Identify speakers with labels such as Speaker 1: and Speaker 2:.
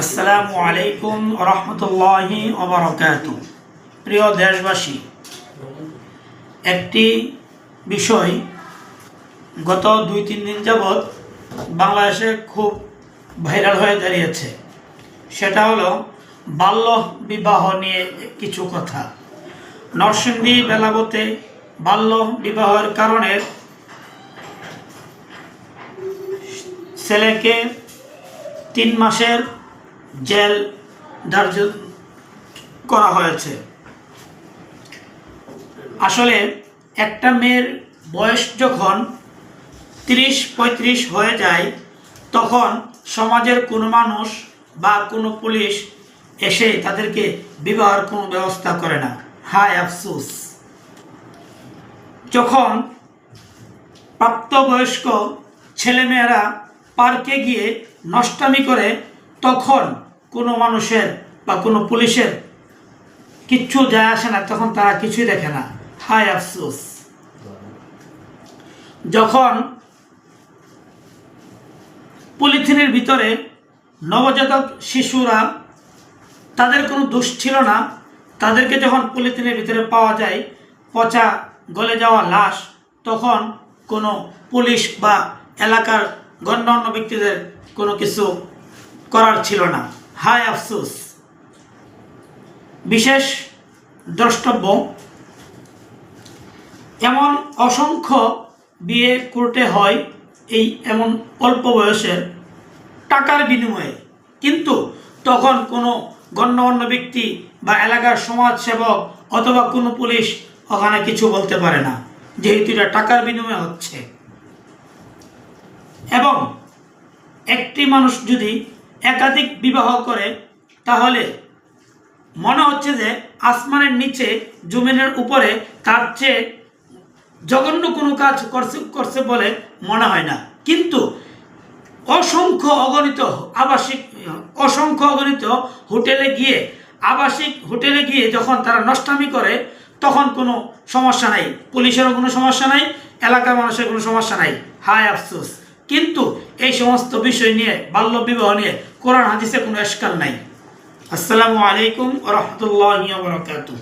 Speaker 1: আসসালামু আলাইকুম রহমতুল্লাহি প্রিয় দেশবাসী একটি বিষয় গত দুই তিন দিন যাবৎ বাংলাদেশে খুব ভাইরাল হয়ে দাঁড়িয়েছে। সেটা হলো বাল্য বিবাহ নিয়ে কিছু কথা। নরসিংদী বেলাবতে বাল্য বিবাহের কারণে ছেলেকে তিন মাসের জেল ধার্য করা হয়েছে। আসলে একটা মেয়ের বয়স যখন তিরিশ, পঁয়ত্রিশ হয়ে যায়, তখন সমাজের কোনো মানুষ বা কোনো পুলিশ এসে তাদেরকে বিবাহের কোনো ব্যবস্থা করে না। হায় আফসোস। যখন প্রাপ্তবয়স্ক ছেলেমেয়েরা পার্কে গিয়ে নষ্টামি করে তখন কোনো মানুষের বা কোনো পুলিশের কিচ্ছু যায় আসে না, তখন তারা কিছুই দেখে না। হায় আফসোস। যখন পলিথিনের ভিতরে নবজাতক শিশুরা, তাদের কোনো দোষ ছিল না, তাদেরকে যখন পলিথিনের ভিতরে পাওয়া যায়, পচা গলে যাওয়া লাশ, তখন কোনো পুলিশ বা এলাকার গণ্যমান্য ব্যক্তিদের কোনো কিছু করার ছিল না। হায় আফসোস। বিশেষ দ্রষ্টব্য, এমন অসংখ্য বিয়ে করতে হয় এই এমন অল্প বয়সের টাকার বিনিময়ে। কিন্তু তখন কোনো গণ্যমান্য ব্যক্তি বা এলাকার সমাজসেবক অথবা কোনো পুলিশ ওখানে কিছু বলতে পারে না, যেহেতু এটা টাকার বিনিময়ে হচ্ছে। এবং একটি মানুষ যদি একাধিক বিবাহ করে, তাহলে মনে হচ্ছে যে আসমানের নিচে জমিনের উপরে তার চেয়ে জঘন্য কোনো কাজ করছে করছে বলে মনে হয় না। কিন্তু অসংখ্য অগণিত আবাসিক, অসংখ্য অগণিত হোটেলে গিয়ে, আবাসিক হোটেলে গিয়ে যখন তারা নষ্টামি করে, তখন কোনো সমস্যা নাই। পুলিশেরও কোনো সমস্যা নাই, এলাকার মানুষের কোনো সমস্যা নাই। হায় আফসোস। কিন্তু এই সমস্ত বিষয় নিয়ে, বাল্য বিবাহ নিয়ে কোরআন হাদিসে কোনো এসকাল নাই। আসসালামু আলাইকুম রহমতুল্লাহ বরকাতুহ।